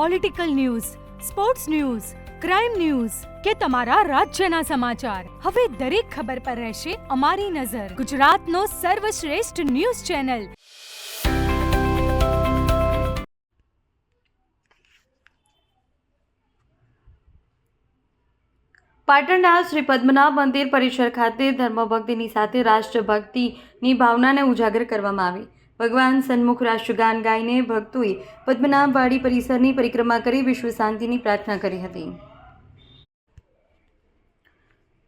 Political news sports news crime news કે તમારા રાજ્યના સમાચાર. હવે દરેક ખબર પર રહેશે અમારી નજર. ગુજરાતનો સર્વશ્રેષ્ઠ ન્યૂઝ ચેનલ. પાટણના શ્રી પદ્મનાભ મંદિર પરિસર ખાતે ધર્મભક્તિની સાથે રાષ્ટ્રભક્તિની ભાવનાને ઉજાગર કરવામાં આવી. ભગવાન સન્મુખ રાષ્ટ્રગાન ગાઈને ભક્તોએ પદ્મનાભવાડી પરિસરની પરિક્રમા કરી વિશ્વ શાંતિની પ્રાર્થના કરી હતી.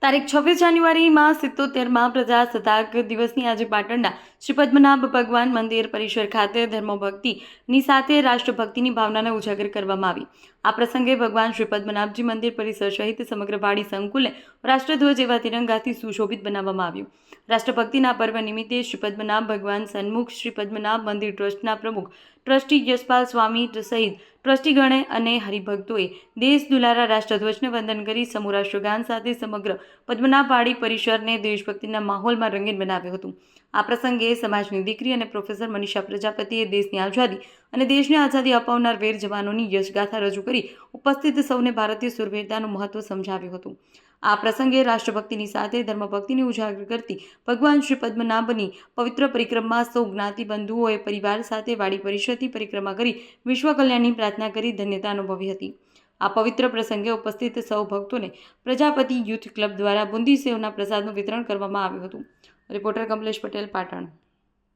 તારીખ છવ્વીસ જાન્યુઆરીમાં સિત્તોતેરમાં પ્રજાસત્તાક દિવસની આજે પાટણના શ્રી પદ્મનાભ ભગવાન મંદિર પરિસર ખાતે ધર્મભક્તિની સાથે રાષ્ટ્રભક્તિની ભાવનાને ઉજાગર કરવામાં આવી. આ પ્રસંગે ભગવાન શ્રી પદ્મનાભજી મંદિર પરિસર સહિત સમગ્ર વાડી સંકુલને રાષ્ટ્રધ્વજ એવા તિરંગાથી સુશોભિત બનાવવામાં આવ્યું. રાષ્ટ્રભક્તિના પર્વ નિમિત્તે શ્રી પદ્મનાભ ભગવાન સન્મુખ શ્રી પદ્મનાભ મંદિર ટ્રસ્ટના પ્રમુખ ટ્રસ્ટી યશપાલ સ્વામી સહિત ટ્રસ્ટીગણે અને હરિભક્તોએ દેશ દુલારા રાષ્ટ્રધ્વજને વંદન કરી સમૂહ સાથે સમગ્ર પદ્મનાપાડી પરિસરને દેશભક્તિના માહોલમાં રંગીન બનાવ્યું હતું. આ પ્રસંગે સમાજની દીકરી અને પ્રોફેસર મનીષા પ્રજાપતિએ દેશની આઝાદી અને દેશને આઝાદી અપાવનાર વીર જવાનોની યશગાથા રજૂ કરી ઉપસ્થિત સૌને ભારતીય સુરવીરતાનું મહત્વ સમજાવ્યું હતું. આ પ્રસંગે રાષ્ટ્રભક્તિની સાથે ધર્મભક્તિને ઉજાગર કરતી ભગવાન શ્રી પદ્મનાભની પવિત્ર પરિક્રમા સૌ જ્ઞાતિ બંધુઓએ પરિવાર સાથે વાડી પરિષદની પરિક્રમા કરી વિશ્વ કલ્યાણની પ્રાર્થના કરી ધન્યતા અનુભવી હતી. આ પવિત્ર પ્રસંગે ઉપસ્થિત સૌ ભક્તોને પ્રજાપતિ યુથ ક્લબ દ્વારા બુંદી સેવના પ્રસાદનું વિતરણ કરવામાં આવ્યું હતું. રિપોર્ટર કમલેશ પટેલ, પાટણ.